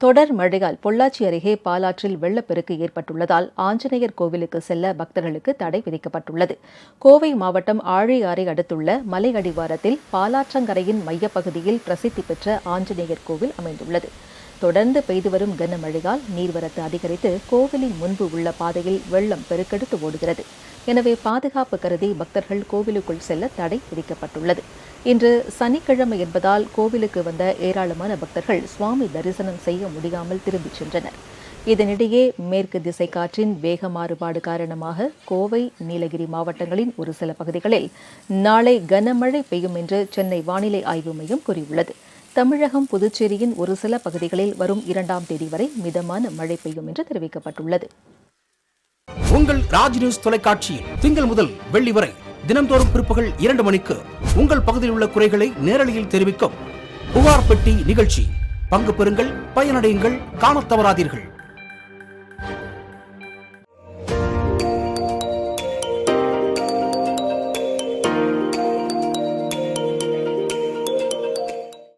தொடர் மழையால் பொள்ளாச்சி அருகே பாலாற்றில் வெள்ளப்பெருக்கு ஏற்பட்டுள்ளதால் ஆஞ்சநேயர் கோவிலுக்கு செல்ல பக்தர்களுக்கு தடை விதிக்கப்பட்டுள்ளது. கோவை மாவட்டம் ஆழியாறை அடுத்துள்ள மலை அடிவாரத்தில் பாலாற்றங்கரையின் மையப்பகுதியில் பிரசித்தி பெற்ற ஆஞ்சநேயர் கோவில் அமைந்துள்ளது. தொடர்ந்து பெய்து வரும் கனமழையால் நீர்வரத்து அதிகரித்து கோவிலின் முன்பு உள்ள பாதையில் வெள்ளம் பெருக்கெடுத்து ஓடுகிறது. எனவே பாதுகாப்பு கருதி பக்தர்கள் கோவிலுக்குள் செல்ல தடை விதிக்கப்பட்டுள்ளது. இன்று சனிக்கிழமை என்பதால் கோவிலுக்கு வந்த ஏராளமான பக்தர்கள் சுவாமி தரிசனம் செய்ய முடியாமல் திரும்பிச் சென்றனர். இதனிடையே மேற்கு திசை காற்றின் வேக மாறுபாடு காரணமாக கோவை நீலகிரி மாவட்டங்களின் ஒரு சில பகுதிகளில் நாளை கனமழை பெய்யும் என்று சென்னை வானிலை ஆய்வு மையம் கூறியுள்ளது. தமிழகம் புதுச்சேரியின் ஒரு சில பகுதிகளில் வரும் இரண்டாம் தேதி வரை மிதமான மழை பெய்யும் என்று தெரிவிக்கப்பட்டுள்ளது. உங்கள் ராஜ் நியூஸ் தொலைக்காட்சியில் திங்கள் முதல் வெள்ளி வரை தினம்தோறும் பிற்பகல் இரண்டு மணிக்கு உங்கள் பகுதியில் உள்ள குறைகளை நேரலையில் தெரிவிக்கும் புகார் பெட்டி நிகழ்ச்சி. பங்கு பெறுங்கள் பயனடையுங்கள் காணத் தவறாதீர்கள்.